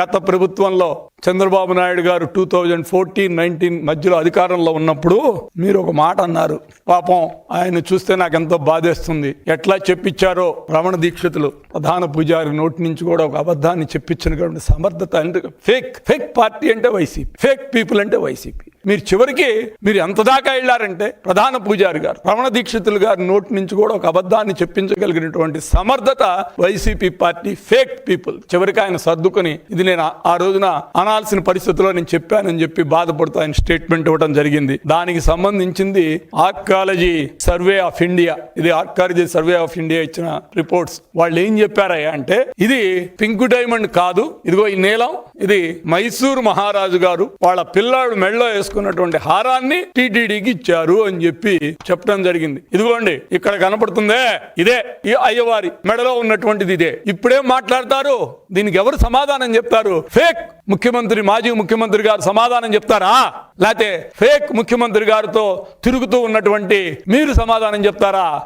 గత ప్రభుత్వంలో చంద్రబాబు నాయుడు గారు టూ థౌజండ్ ఫోర్టీన్ నైన్టీన్ మధ్యలో అధికారంలో ఉన్నప్పుడు మీరు ఒక మాట అన్నారు. పాపం ఆయన చూస్తే నాకు ఎంతో బాధేస్తుంది. ఎట్లా చెప్పించారో రమణ దీక్షితులు ప్రధాన పూజారి నోటి నుంచి కూడా ఒక అబద్ధాన్ని చెప్పించినటువంటి సమర్థత అంటే ఫేక్ ఫేక్ పార్టీ అంటే వైసీపీ ఫేక్ పీపుల్ అంటే వైసీపీ. మీరు చివరికి మీరు ఎంత దాకా వెళ్ళారంటే ప్రధాన పూజారి గారు రమణ దీక్షితులు గారి నోటి నుంచి కూడా ఒక అబద్ధాన్ని చెప్పించగలిగినటువంటి సమర్థత వైసీపీ పార్టీ ఫేక్ పీపుల్. చివరికి ఆయన సర్దుకొని ఇది నేను ఆ- రోజున అనాల్సిన పరిస్థితిలో నేను చెప్పానని చెప్పి బాధపడుతూ ఆయన స్టేట్మెంట్ ఇవ్వడం జరిగింది. దానికి సంబంధించింది ఆర్కాలజీ సర్వే ఆఫ్ ఇండియా. ఇది ఆర్కాలజీ సర్వే ఆఫ్ ఇండియా ఇచ్చిన రిపోర్ట్స్. వాళ్ళు ఏం చెప్పారయ్యా అంటే ఇది పింక్ డైమండ్ కాదు ఇదిగో ఈ నీలం ఇది మైసూర్ మహారాజు గారు వాళ్ళ పిల్లాడు మెడలో వేసుకున్నటువంటి హారాన్ని టీటీడీకి ఇచ్చారు అని చెప్పి చెప్పడం జరిగింది. ఇదిగోండి ఇక్కడ కనపడుతుందే ఇదే ఈ అయ్యవారి మెడలో ఉన్నటువంటిది ఇదే. ఇప్పుడేం మాట్లాడతారు? దీనికి ఎవరు సమాధానం చెప్తారు? ఫేక్ ముఖ్యమంత్రి మాజీ ముఖ్యమంత్రి గారు సమాధానం చెప్తారా? లేకపోతే ఫేక్ ముఖ్యమంత్రి గారితో తిరుగుతూ ఉన్నటువంటి మీరు సమాధానం చెప్తారా?